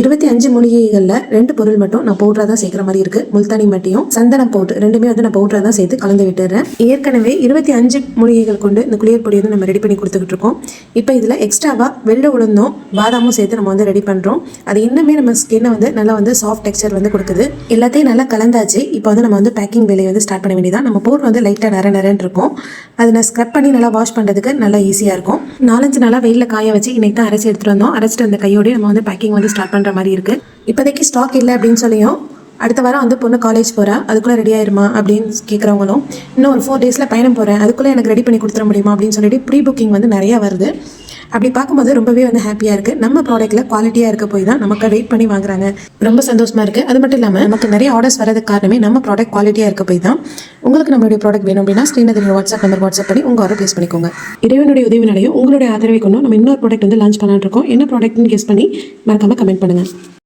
இருபத்தி அஞ்சு மூலிகைகளில் ரெண்டு பொருள் மட்டும் நான் பவுடராக தான் சேர்க்குற மாதிரி இருக்கு. முல்தானி மட்டியும் சந்தனம் பவுடர் ரெண்டுமே வந்து நான் பவுடராக தான் சேர்த்து கலந்து விட்டுறேன். ஏற்கனவே இருபத்தி அஞ்சு மூலிகைகள் கொண்டு இந்த குளியல் பொடி வந்து நம்ம ரெடி பண்ணி கொடுத்துக்கிட்டு இருக்கோம். இப்போ இதில் எக்ஸ்ட்ராவாக வெள்ளை உளுந்தும் பாதாமும் சேர்த்து நம்ம வந்து ரெடி பண்ணுறோம் அது இன்னுமே நம்ம ஸ்கின்னை வந்து நல்லா வந்து சாஃப்ட் டெக்ஸ்சர் வந்து கொடுக்குது. எல்லாத்தையும் நல்லா கலந்தாச்சு. இப்போ வந்து நம்ம வந்து பேக்கிங் வேலையை வந்து ஸ்டார்ட் பண்ண வேண்டியதான் நம்ம பவுடர் வந்து லைட்டாக நர நரன்னு இருக்கும். அதை நான் ஸ்க்ரப் பண்ணி நல்லா வாஷ் பண்ணுறதுக்கு நல்லா ஈஸியாக இருக்கும். நாலஞ்சு நாளாக வெயிலில் காய வச்சு இன்னைக்கு தான் அரைச்சி எடுத்துகிட்டு வந்தோம். அரைச்சிட்டு அந்த கையோடய நம்ம வந்து பேக்கிங் வந்து ஸ்டார்ட் பண்ணுறோம் பண்ணுற மாதிரி இருக்குது இப்போதைக்கு ஸ்டாக் இல்லை அப்படின்னு சொல்லியும் அடுத்த வாரம் வந்து பொண்ணு காலேஜ் போகிறா அதுக்குள்ளே ரெடி ஆயிருமா அப்படின்னு கேட்குறவங்களும் இன்னும் ஒரு ஃபோர் டேஸில் பயணம் போகிறேன் அதுக்குள்ளே எனக்கு ரெடி பண்ணி கொடுத்துட முடியுமா? அப்படின்னு சொல்லிட்டு ப்ரீ புக்கிங் வந்து நிறையா வருது. அப்படி பார்க்கும்போது ரொம்பவே வந்து ஹாப்பியாக இருக்குது நம்ம ப்ராடக்ட்டில் குவாலிட்டியாக இருக்க போய் தான் நமக்கு வெயிட் பண்ணி வாங்குறாங்க. ரொம்ப சந்தோஷமாக இருக்குது அது மட்டும் இல்லாமல் நமக்கு நிறைய ஆர்டர்ஸ் வரதுக்கு காரணமே நம்ம ப்ராடக்ட் குவாலிட்டியாக இருக்க போய் தான் உங்களுக்கு நம்மளுடைய ப்ராடக்ட் வேணும் அப்படின்னா ஸ்க்ரீனில் வாட்ஸ்அப் நம்பர் வாட்ஸ்அப் பண்ணி உங்கள் ஆர்டர் ப்ளேஸ் பண்ணிக்கோங்க. இறைவனுடைய உதவினாலையும் உங்களுடைய ஆதரவை கொண்டு நம்ம இன்னொரு ப்ராடக்ட் வந்து லான்ச் பண்ணலாம்னு இருக்கோம். என்ன ப்ராடக்ட்னு கெஸ் பண்ணி மறக்காமல் கமெண்ட் பண்ணுங்கள்